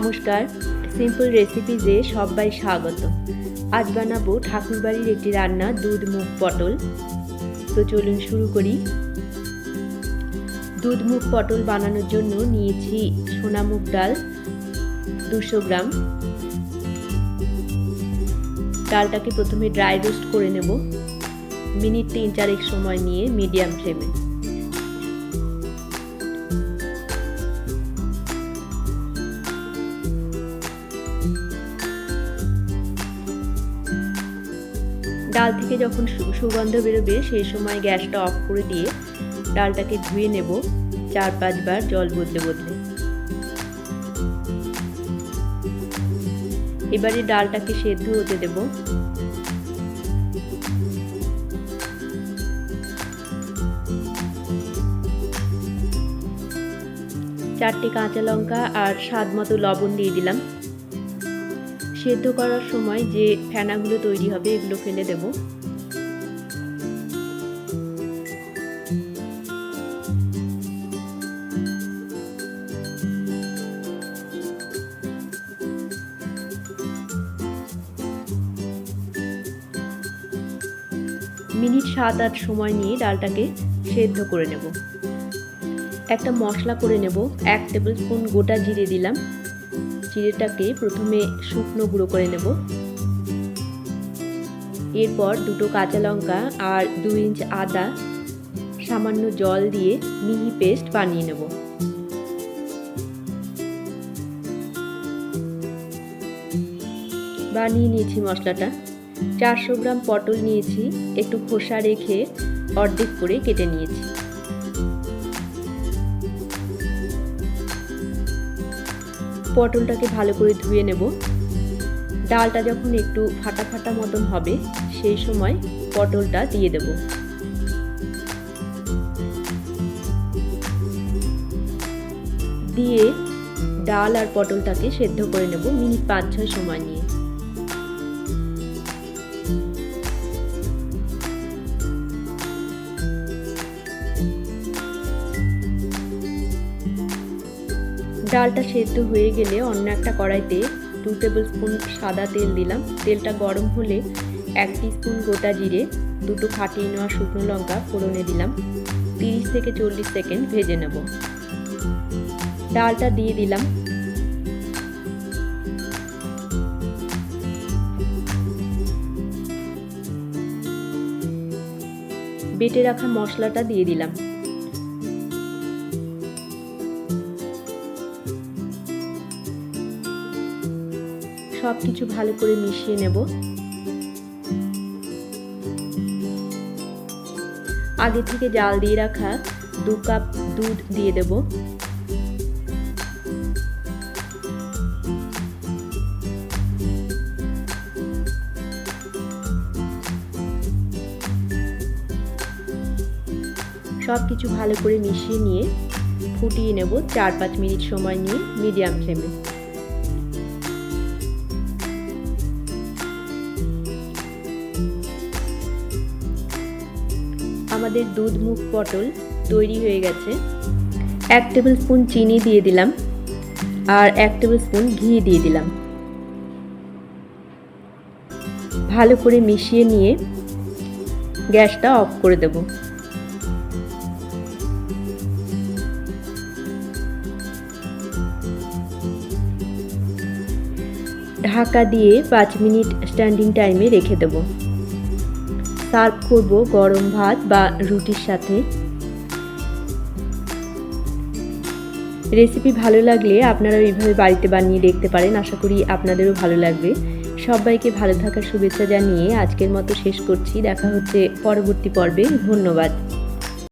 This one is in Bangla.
নমস্কার সিম্পল রেসিপিজে সবাই স্বাগত। আজ বানাবো ঠাকুরবাড়ির একটি রান্না, দুধ মুগ পটল। তো চলুন শুরু করি। দুধ মুগ পটল বানানোর জন্য নিয়েছি সোনা মুগ ডাল দুশো গ্রাম। ডালটাকে প্রথমে ড্রাই রোস্ট করে নেব। মিনিট তিন চারেক সময় নিয়ে মিডিয়াম ফ্লেমে। ডাল থেকে যখন সুগন্ধ বেরোবে, সেই সময় গ্যাসটা অফ করে দিয়ে ডালটাকে ধুয়ে নেব। চার পাঁচবার জল বদলে বদলে। এবারে ডালটাকে সেদ্ধ হতে দেব। চারটে কাঁচা লঙ্কা আর স্বাদ মতো লবণ দিয়ে দিলাম। সেদ্ধ করার সময় যে ফেনাগুলো তৈরি হবে, এগুলো ফেলে দেব। মিনিট সাত আট সময় নিয়ে ডালটাকে সেদ্ধ করে নেব। একটা মশলা করে নেব। এক টেবিল স্পুন গোটা জিরে দিলাম। জিরেটাকে প্রথমে শুকনো গুঁড়ো করে নেব। এরপর দুটো কাঁচা লঙ্কা আর দু ইঞ্চ আদা, সামান্য জল দিয়ে মিহি পেস্ট বানিয়ে নেব। বানিয়ে নিয়েছি মশলাটা। চারশো গ্রাম পটল নিয়েছি, একটু খোসা রেখে অর্ধেক করে কেটে নিয়েছি। পটলটাকে ভালো করে ধুয়ে নেব। ডালটা যখন একটু ফাটা ফাটা মতন হবে, সেই সময় পটলটা দিয়ে দেব। দিয়ে ডাল আর পটলটাকে সেদ্ধ করে নেব মিনিট পাঁচ ছয় সময় নিয়ে। ডালটা সেদ্ধ হয়ে গেলে অন্য একটা কড়াইতে টু টেবিল স্পুন সাদা তেল দিলাম। তেলটা গরম হলে এক স্পুন গোটা জিরে, দুটো ফাটিয়ে নেওয়া শুকনো লঙ্কা ফোড়নে দিলাম। তিরিশ থেকে চল্লিশ সেকেন্ড ভেজে নেব। ডালটা দিয়ে দিলাম। বেটে রাখা মশলাটা দিয়ে দিলাম। সব কিছু ভালো করে মিশিয়ে নেব। আগে থেকে জাল দিয়ে রাখা দু কাপ দুধ দিয়ে দেব। সব কিছু ভালো করে মিশিয়ে নিয়ে ফুটিয়ে নেব চার পাঁচ মিনিট সময় নিয়ে মিডিয়াম ফ্লেমে। আমাদের দুধ মুখ পটল তৈরি হয়ে গেছে। এক টেবিল স্পুন চিনি দিয়ে দিলাম আর এক টেবিল স্পুন ঘি দিয়ে দিলাম। ভালো করে মিশিয়ে নিয়ে গ্যাসটা অফ করে দেব। ঢাকা দিয়ে পাঁচ মিনিট স্ট্যান্ডিং টাইমে রেখে দেবো। সার্ভ করব গরম ভাত বা রুটির সাথে। রেসিপি ভালো লাগলে আপনারা এইভাবে বাড়িতে বানিয়ে দেখতে পারেন, আশা করি আপনাদেরও ভালো লাগবে। সবাইকে ভালো থাকার শুভেচ্ছা জানিয়ে আজকের মতো শেষ করছি। দেখা হচ্ছে পরবর্তী পর্বে। ধন্যবাদ।